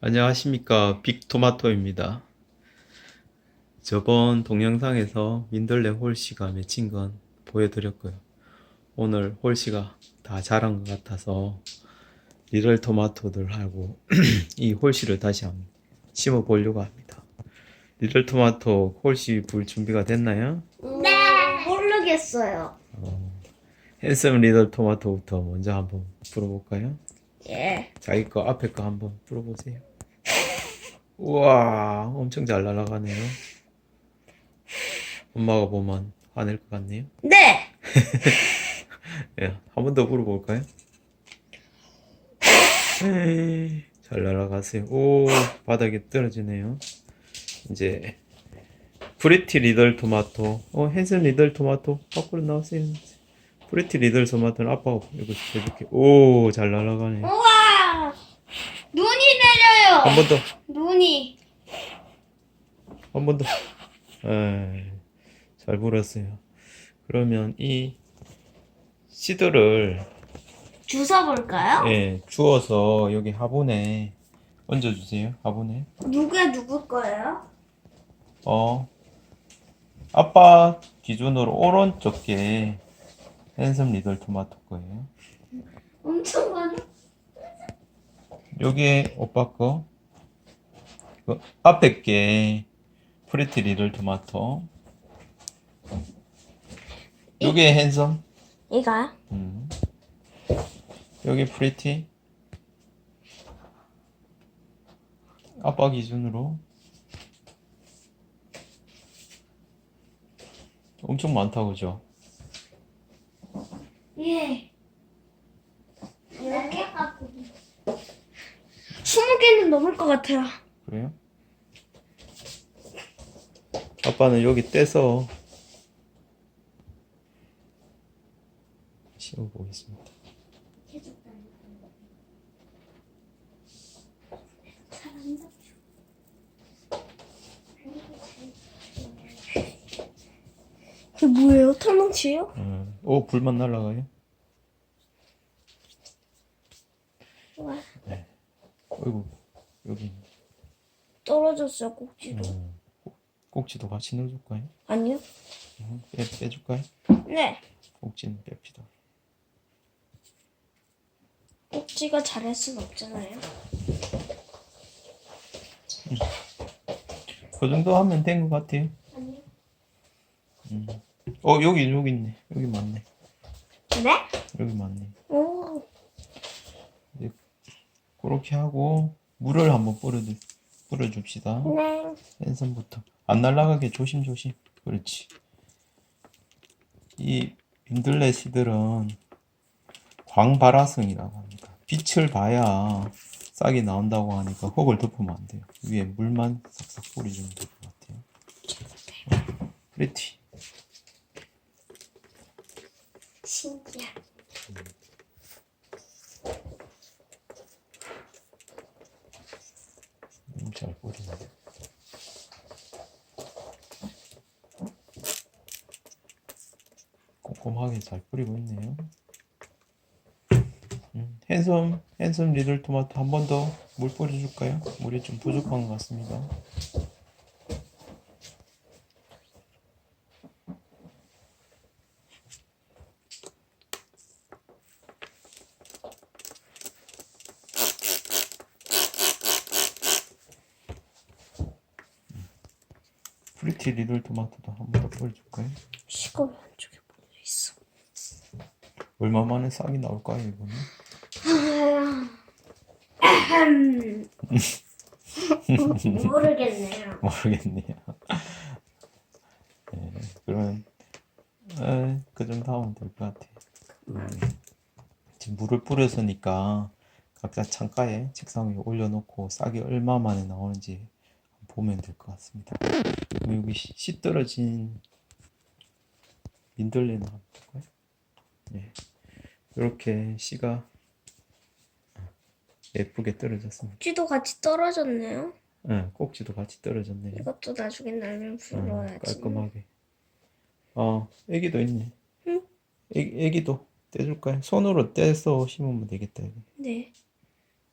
안녕하십니까 빅토마토입니다. 저번 동영상에서 민들레 홀씨가 맺힌 건 보여드렸고요. 오늘 홀씨가 다 자란 것 같아서 리럴 토마토들 하고 이 홀씨를 다시 한번 심어 보려고 합니다. 리럴 토마토 홀씨 불 준비가 됐나요? 네. 모르겠어요. 핸섬 리럴 토마토부터 먼저 한번 불어볼까요? 예. 자기 거 앞에 거 한번 불어보세요. 우와, 엄청 잘 날아가네요. 엄마가 보면 화낼 것 같네요. 네. 예, 한번더 불어볼까요? 에이, 잘 날아가세요. 오, 바닥에 떨어지네요. 이제 프리티 리들 토마토. 어, 핸섬 리들 토마토 밖으로 나오세요. 프리티 리들 토마토는 아빠가 이거 해줄게. 오, 잘 날아가네. 우와. 내려요. 한 번 더. 눈이. 한 번 더. 에이, 잘 불었어요. 그러면 이 시드를 주워 볼까요? 예, 주워서 여기 화분에 얹어 주세요. 화분에. 누가 누구 거예요? 어, 아빠 기준으로 오른쪽 게 핸섬 리들 토마토 거예요. 엄청 많아. 요게 오빠 거. 그 앞에 게 프리티 리들 토마토. 요게 핸섬. 이거요? 음. 여기 프리티 아빠 기준으로 엄청 많다 그죠? 예. 이렇게 갖고. 스무 개는 넘을 것 같아요. 그래요? 아빠는 여기 떼서 심어 보겠습니다. 이게 뭐예요? 털뭉치요? 음. 오 불만 날라가요? 와, 어이구 여기. 떨어졌어요 꼭지도. 음. 꼭지도 같이 넣어줄까요? 아니요? 음, 빼, 빼줄까요? 네. 꼭지는 뺍시다. 꼭지가 잘할 순 없잖아요. 그 정도 하면 된 것 같아요. 아니요. 어 여기 여기 있네. 여기 맞네. 네? 여기 맞네. 오. 그렇게 하고 물을 한번 뿌려 뿌려줍시다. 네. 왼손부터 안 날아가게 조심조심. 그렇지. 이 민들레 씨들은 광발화성이라고 합니다. 빛을 봐야 싹이 나온다고 하니까 흙을 덮으면 안 돼요. 위에 물만 싹싹 뿌려주면 될 것 같아요. 어, 프리티. 신기해. 음, 잘 뿌리네. 꼼꼼하게 잘 뿌리고 있네요. 음, 핸섬, 핸섬 리들 토마토 한 번 더 물 뿌려줄까요? 물이 좀 부족한 것 같습니다. 프리티 리들 토마토도 한 번 더 뿌려줄까요? 시골? 얼마 만에 싹이 나올까요, 이거는? 모르겠네요. 모르겠네요. 네, 그러면 에, 그 정도 하면 될 것 같아요. 음, 지금 물을 뿌려서니까 각자 창가에 책상 위에 올려놓고 싹이 얼마 만에 나오는지 보면 될 것 같습니다. 여기 씨, 씨 떨어진 민들레나 볼까요? 네, 이렇게 씨가 예쁘게 떨어졌습니다. 꼭지도 같이 떨어졌네요. 네, 꼭지도 같이 떨어졌네요. 이것도 나중에 날면 어, 불러야지. 깔끔하게. 어, 애기도 있네. 응? 애기, 애기도 떼줄까요? 손으로 떼서 심으면 되겠다, 이거. 네.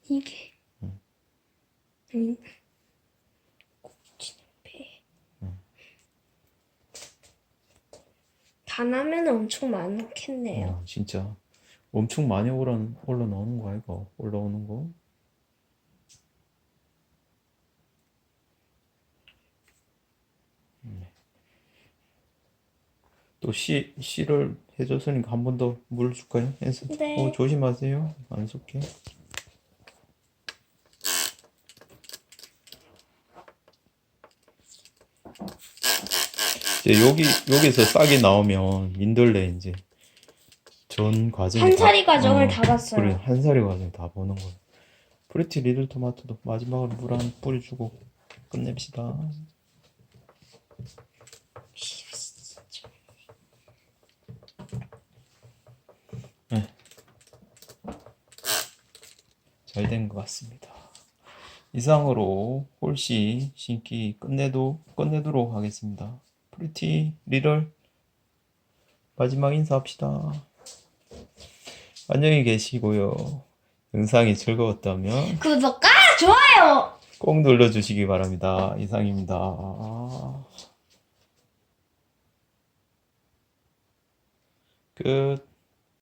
이게 음. 꽂히는 배. 다 나면 엄청 많겠네요. 어, 진짜 엄청 많이 올라 올라 나오는 거 아이가 올라오는 거. 네. 또 씨, 씨를 해줬으니까 한 번 더물 줄까요? 앤서? 네. 어, 조심하세요. 안 쏟게. 이제 여기, 여기서 싹이 나오면 민들레 이제 전 과정이 한 다- 사리 과정을 어, 다 봤어요. 그래, 한 사리 과정 다 보는 거예요. 프리티 리들 토마토도 마지막으로 물 한 뿌려주고 끝냅시다. 네. 잘된 것 같습니다. 이상으로 홀씨 신기 끝내도 끝내도록 하겠습니다. 프리티 리들 마지막 인사합시다. 안녕히 계시고요. 영상이 즐거웠다면 구독과 좋아요. 꼭 눌러주시기 바랍니다. 이상입니다. 끝.